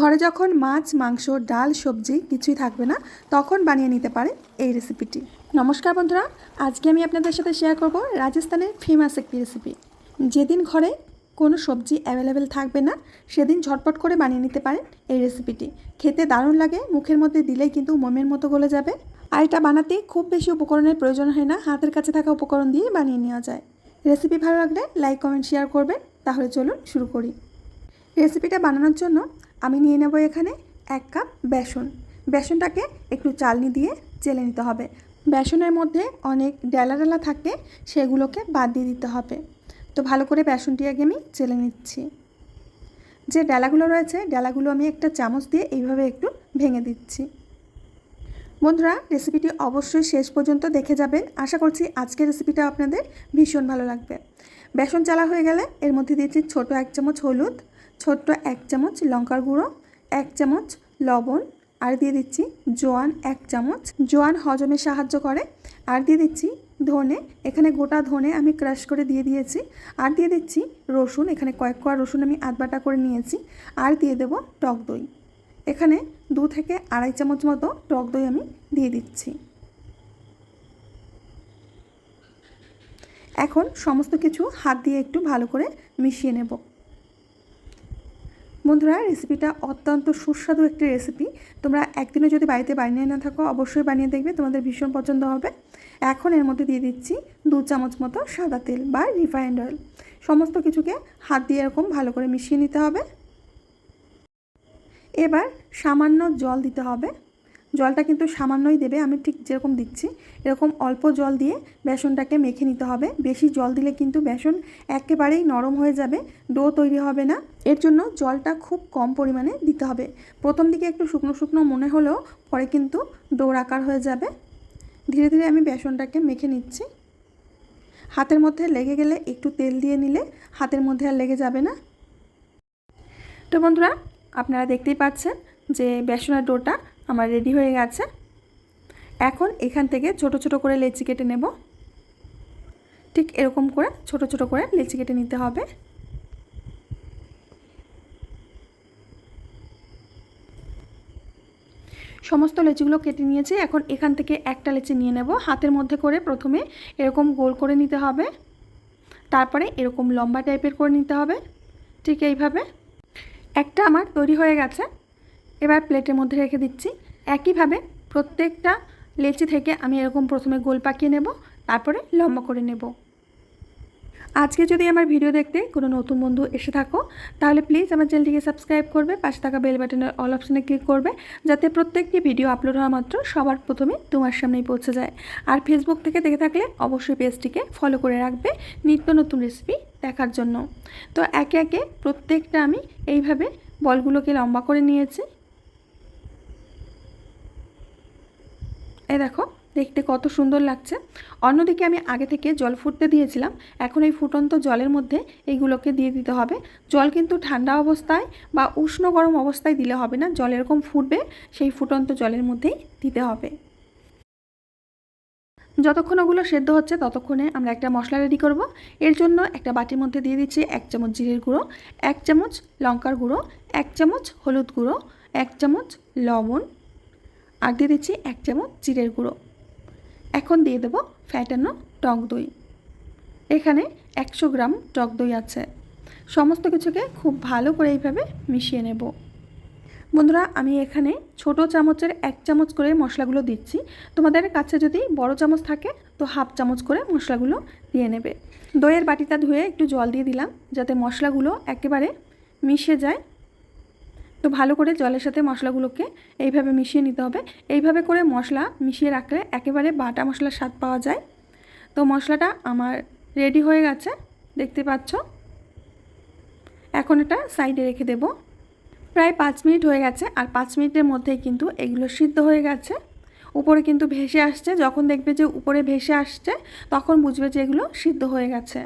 ঘরে যখন মাছ, মাংস, ডাল, সবজি কিছুই থাকবে না, তখন বানিয়ে নিতে পারে এই রেসিপিটি নমস্কার বন্ধুরা, আজকে আমি আপনাদের সাথে শেয়ার করব রাজস্থানের ফেমাস একটি রেসিপি যেদিন ঘরে কোনো সবজি অ্যাভেলেবেল থাকবে না, সেদিন ঝটপট করে বানিয়ে নিতে পারেন এই রেসিপিটি খেতে দারুণ লাগে, মুখের মধ্যে দিলেই কিন্তু মোমের মতো গলে যাবে। আর এটা বানাতে খুব বেশি উপকরণের প্রয়োজন হয় না, হাতের কাছে থাকা উপকরণ দিয়ে বানিয়ে নেওয়া যায়। রেসিপি ভালো লাগলে লাইক কমেন্ট শেয়ার করবেন। তাহলে চলুন শুরু করি। রেসিপিটা বানানোর জন্য আমি নিয়ে নেব এখানে এক কাপ বেসন। বেসনটাকে একটু চালনি দিয়ে চেলে নিতে হবে। বেসনের মধ্যে অনেক ডেলা ডেলা থাকে, সেগুলোকে বাদ দিয়ে দিতে হবে। তো ভালো করে বেসনটি আগে আমি চেলে নিচ্ছি। যে ডেলাগুলো রয়েছে, ডেলাগুলো আমি একটা চামচ দিয়ে এইভাবে একটু ভেঙে দিচ্ছি। বন্ধুরা, রেসিপিটি অবশ্যই শেষ পর্যন্ত দেখে যাবেন। আশা করছি আজকের রেসিপিটা আপনাদের ভীষণ ভালো লাগবে। বেসন চালা হয়ে গেলে এর মধ্যে দিয়েছি ছোট এক চামচ হলুদ ছোট্ট এক চামচ লঙ্কার গুঁড়ো, এক চামচ লবণ, আর দিয়ে দিচ্ছি জোয়ান এক চামচ। জোয়ান হজমে সাহায্য করে। আর দিয়ে দিচ্ছি ধনে। এখানে গোটা ধনে আমি ক্রাশ করে দিয়ে দিয়েছি। আর দিয়ে দিচ্ছি রসুন। এখানে কয়েক কোয়া রসুন আমি আধ বাটা করে নিয়েছি। আর দিয়ে দেব টক দই। এখানে দু থেকে আড়াই চামচ মতো টক দই আমি দিয়ে দিচ্ছি। এখন সমস্ত কিছু হাত দিয়ে একটু ভালো করে মিশিয়ে নেব। বন্ধুরা রেসিপিটা অত্যন্ত সুস্বাদু একটি রেসিপি তোমরা একদিনও যদি বাড়িতে বানিয়ে না থাকো, অবশ্যই বানিয়ে দেখবে, তোমাদের ভীষণ পছন্দ হবে। এখন এর মধ্যে দিয়ে দিচ্ছি দু চামচ মতো সাদা তেল বা রিফাইন্ড অয়েল সমস্ত কিছুকে হাত দিয়ে এরকম ভালো করে মিশিয়ে নিতে হবে। এবার সামান্য জল দিতে হবে। জলটা কিন্তু সামান্যই দেবে, আমি ঠিক যেরকম দিচ্ছি। এরকম অল্প জল দিয়ে বেসনটাকে মেখে নিতে হবে। বেশি জল দিলে কিন্তু বেসন একেবারেই নরম হয়ে যাবে, ডো তৈরি হবে না। এর জন্য জলটা খুব কম পরিমাণে দিতে হবে। প্রথম দিকে একটু শুকনো শুকনো মনে হলেও পরে কিন্তু ডোর আকার হয়ে যাবে। ধীরে ধীরে আমি বেসনটাকে মেখে নিচ্ছি। হাতের মধ্যে লেগে গেলে একটু তেল দিয়ে নিলে হাতের মধ্যে আর লেগে যাবে না। তো বন্ধুরা, আপনারা দেখতেই পাচ্ছেন যে বেসনের ডোটা আমার রেডি হয়ে গেছে। এখন এখান থেকে ছোট ছোট করে লেচি কেটে নেব। ঠিক এরকম করে ছোট ছোট করে লেচি কেটে নিতে হবে। সমস্ত লেচিগুলো কেটে নিয়েছি। এখন এখান থেকে একটা লেচি নিয়ে নেব। হাতের মধ্যে করে প্রথমে এরকম গোল করে নিতে হবে। তারপরে এরকম লম্বা টাইপের করে নিতে হবে। ঠিক এইভাবে। একটা আমার তৈরি হয়ে গেছে। এবার প্লেটের মধ্যে রেখে দিচ্ছি। একইভাবে প্রত্যেকটা লেচি থেকে আমি এরকম প্রথমে গোল পাকিয়ে নেব, তারপরে লম্বা করে নেব। আজকে যদি আমার ভিডিও দেখতে কোনো নতুন বন্ধু এসে থাকো, তাহলে প্লিজ আমার চ্যানেলটিকে সাবস্ক্রাইব করবে, পাশে থাকা বেল বাটনের অল অপশানে ক্লিক করবে, যাতে প্রত্যেকটি ভিডিও আপলোড হওয়া মাত্র সবার প্রথমে তোমার সামনেই পৌঁছে যায়। আর ফেসবুক থেকে দেখে থাকলে অবশ্যই পেজটিকে ফলো করে রাখবে নিত্য নতুন রেসিপি দেখার জন্য। তো একে একে প্রত্যেকটা আমি এইভাবে বলগুলোকে লম্বা করে নিয়েছি। এই দেখো, দেখতে কত সুন্দর লাগছে। অন্যদিকে আমি আগে থেকে জল ফুটতে দিয়েছিলাম। এখন এই ফুটন্ত জলের মধ্যে এইগুলোকে দিয়ে দিতে হবে। জল কিন্তু ঠান্ডা অবস্থায় বা উষ্ণ গরম অবস্থায় দিলে হবে না, জল এরকম ফুটবে, সেই ফুটন্ত জলের মধ্যেই দিতে হবে। যতক্ষণ ওগুলো সেদ্ধ হচ্ছে, ততক্ষণে আমরা একটা মশলা রেডি করব। এর জন্য একটা বাটির মধ্যে দিয়ে দিচ্ছি এক চামচ জিরের গুঁড়ো, এক চামচ লঙ্কার গুঁড়ো, এক চামচ হলুদ গুঁড়ো, এক চামচ লবণ আর দিয়ে দিচ্ছি এক চামচ জিরের গুঁড়ো। এখন দিয়ে দেবো ফ্যাটানো টক দই। এখানে একশো গ্রাম টক দই আছে। সমস্ত কিছুকে খুব ভালো করে এইভাবে মিশিয়ে নেব। বন্ধুরা, আমি এখানে ছোট চামচের এক চামচ করে মশলাগুলো দিচ্ছি। তোমাদের কাছে যদি বড় চামচ থাকে, তো হাফ চামচ করে মশলাগুলো দিয়ে নেবে। দইয়ের বাটিটা ধুয়ে একটু জল দিয়ে দিলাম, যাতে মশলাগুলো একেবারে মিশে যায়। তো ভালো করে জলের সাথে মশলাগুলোকে এইভাবে মিশিয়ে নিতে হবে। এইভাবে করে মশলা মিশিয়ে রাখলে একেবারে বাটা মশলার স্বাদ পাওয়া যায়। তো মশলাটা আমার রেডি হয়ে গেছে, দেখতে পাচ্ছ? এখন এটা সাইডে রেখে দেব। প্রায় পাঁচ মিনিট হয়ে গেছে আর পাঁচ মিনিটের মধ্যেই কিন্তু এগুলো সিদ্ধ হয়ে গেছে। উপরে কিন্তু ভেসে আসছে, যখন দেখবে যে উপরে ভেসে আসছে, তখন বুঝবে যে এগুলো সিদ্ধ হয়ে গেছে।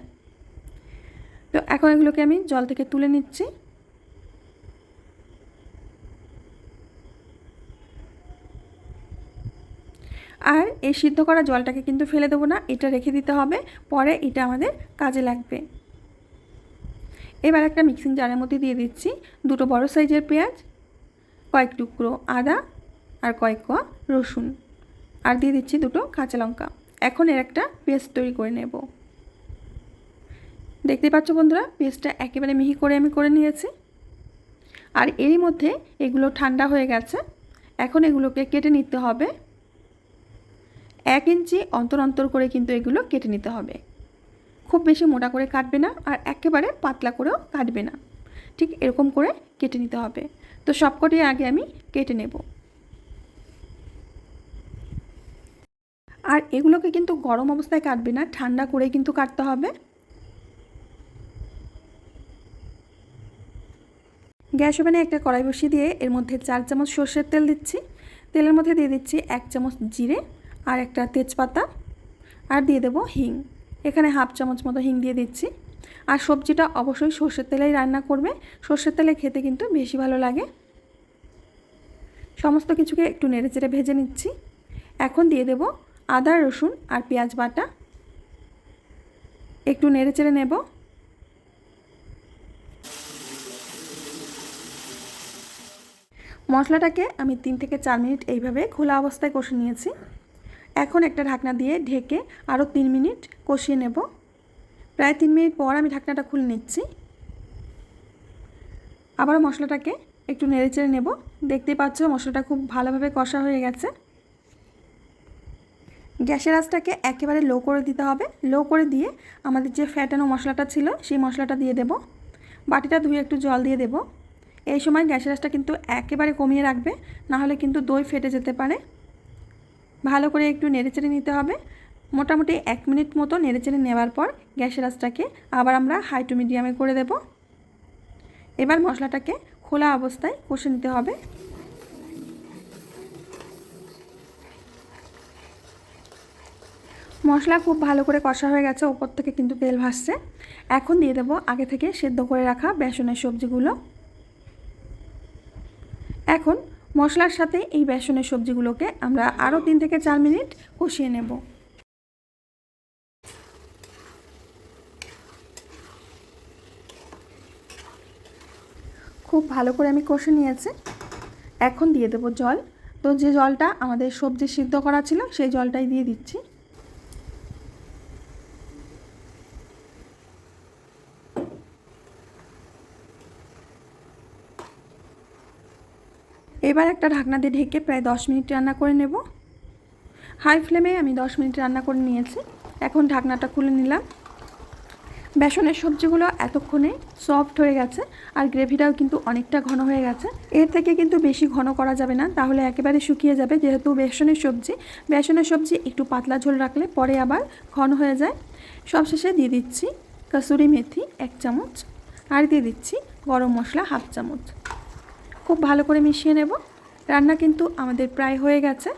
তো এখন এগুলোকে আমি জল থেকে তুলে নিচ্ছি। আর এই সিদ্ধ করা জলটাকে কিন্তু ফেলে দেবো না, এটা রেখে দিতে হবে, পরে এটা আমাদের কাজে লাগবে। এবার একটা মিক্সিং জারের মধ্যে দিয়ে দিচ্ছি দুটো বড় সাইজের পেঁয়াজ, কয়েক টুকরো আদা আর কয়েক কোয়া রসুন, আর দিয়ে দিচ্ছি দুটো কাঁচা লঙ্কা। এখন এর একটা পেস্ট তৈরি করে নেব। দেখতে পাচ্ছ বন্ধুরা, পেস্টটা একেবারে মিহি করে আমি করে নিয়েছি। আর এরই মধ্যে এগুলো ঠান্ডা হয়ে গেছে, এখন এগুলোকে কেটে নিতে হবে। এক ইঞ্চি অন্তর অন্তর করে কিন্তু এগুলো কেটে নিতে হবে। খুব বেশি মোটা করে কাটবে না আর একেবারে পাতলা করেও কাটবে না। ঠিক এরকম করে কেটে নিতে হবে। তো সবকটি আগে আমি কেটে নেব। আর এগুলোকে কিন্তু গরম অবস্থায় কাটবে না, ঠান্ডা করে কিন্তু কাটতে হবে। গ্যাস ওভেনে একটা কড়াই বসিয়ে দিয়ে এর মধ্যে চার চামচ সর্ষের তেল দিচ্ছি। তেলের মধ্যে দিয়ে দিচ্ছি এক চামচ জিরে আর একটা তেজপাতা, আর দিয়ে দেবো হিং। এখানে হাফ চামচ মতো হিং দিয়ে দিচ্ছি। আর সবজিটা অবশ্যই সর্ষের তেলেই রান্না করবে। সর্ষের তেলে খেতে কিন্তু বেশি ভালো লাগে। সমস্ত কিছুকে একটু নেড়ে চেড়ে ভেজে নিচ্ছি। এখন দিয়ে দেব আদা, রসুন আর পেঁয়াজ বাটা। একটু নেড়ে চেড়ে নেব। মশলাটাকে আমি তিন থেকে চার মিনিট এইভাবে খোলা অবস্থায় কষে নিয়েছি। এখন একটা ঢাকনা দিয়ে ঢেকে আরও তিন মিনিট কষিয়ে নেব। প্রায় তিন মিনিট পর আমি ঢাকনাটা খুলে নিচ্ছি। আবার মশলাটাকে একটু নেড়ে চেড়ে নেব। দেখতেই পাচ্ছ মশলাটা খুব ভালোভাবে কষা হয়ে গেছে। গ্যাসের আঁচটাকে একেবারে লো করে দিতে হবে। লো করে দিয়ে আমাদের যে ফ্যাটানো মশলাটা ছিল, সেই মশলাটা দিয়ে দেব। বাটিটা ধুয়ে একটু জল দিয়ে দেব। এই সময় গ্যাসের আঁচটা কিন্তু একেবারে কমিয়ে রাখবে, নাহলে কিন্তু দই ফেটে যেতে পারে। ভালো করে একটু নেড়েচেড়ে নিতে হবে। মোটামুটি এক মিনিট মতো নেড়েচেড়ে নেওয়ার পর গ্যাসের আঁচটাকে আবার আমরা হাই টু মিডিয়ামে করে দেব। এবার মশলাটাকে খোলা অবস্থায় কষে নিতে হবে। মশলা খুব ভালো করে কষা হয়ে গেছে, ওপর থেকে কিন্তু তেল ভাসছে। এখন দিয়ে দেবো আগে থেকে সেদ্ধ করে রাখা বেসনের সবজিগুলো। এখন মশলার সাথে এই বেসনের সবজিগুলোকে আমরা আরও তিন থেকে চার মিনিট কষিয়ে নেব। খুব ভালো করে আমি কষে নিয়েছি। এখন দিয়ে দেব জল। তো যে জলটা আমাদের সবজি সিদ্ধ করা ছিল, সেই জলটাই দিয়ে দিচ্ছি। এবার একটা ঢাকনা দিয়ে ঢেকে প্রায় দশ মিনিট রান্না করে নেব। হাই ফ্লেমে আমি দশ মিনিট রান্না করে নিয়েছি। এখন ঢাকনাটা খুলে নিলাম। বেসনের সবজিগুলো এতক্ষণে সফট হয়ে গেছে আর গ্রেভিটাও কিন্তু অনেকটা ঘন হয়ে গেছে। এর থেকে কিন্তু বেশি ঘন করা যাবে না, তাহলে একেবারে শুকিয়ে যাবে। যেহেতু বেসনের সবজি বেসনের সবজি একটু পাতলা ঝোল রাখলে পরে আবার ঘন হয়ে যায়। সবশেষে দিয়ে দিচ্ছি কসুরি মেথি এক চামচ আর দিয়ে দিচ্ছি গরম মশলা হাফ চামচ। খুব ভালো করে মিশিয়ে নেব। রান্না কিন্তু আমাদের প্রায় হয়ে গেছে।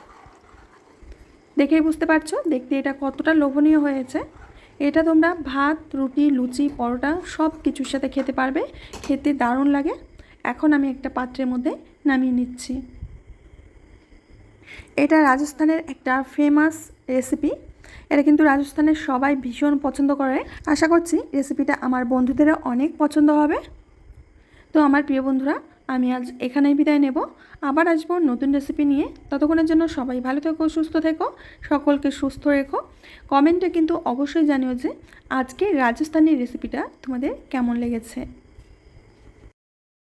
দেখেই বুঝতে পারছ, দেখতে এটা কতটা লোভনীয় হয়েছে। এটা তোমরা ভাত, রুটি, লুচি, পরোটা সব কিছুর সাথে খেতে পারবে। খেতে দারুণ লাগে। এখন আমি একটা পাত্রের মধ্যে নামিয়ে নিচ্ছি। এটা রাজস্থানের একটা ফেমাস রেসিপি এটা কিন্তু রাজস্থানের সবাই ভীষণ পছন্দ করে। আশা করছি রেসিপিটা আমার বন্ধুদেরও অনেক পছন্দ হবে। তো আমার প্রিয় বন্ধুরা আমি আজ এখানেই বিদায় নেব। আবার আসব নতুন রেসিপি নিয়ে। ততক্ষণের জন্য সবাই ভালো থেকো, সুস্থ থেকো, সকলকে সুস্থ রেখো। কমেন্টে কিন্তু অবশ্যই জানিও যে আজকে রাজস্থানি রেসিপিটা তোমাদের কেমন লেগেছে।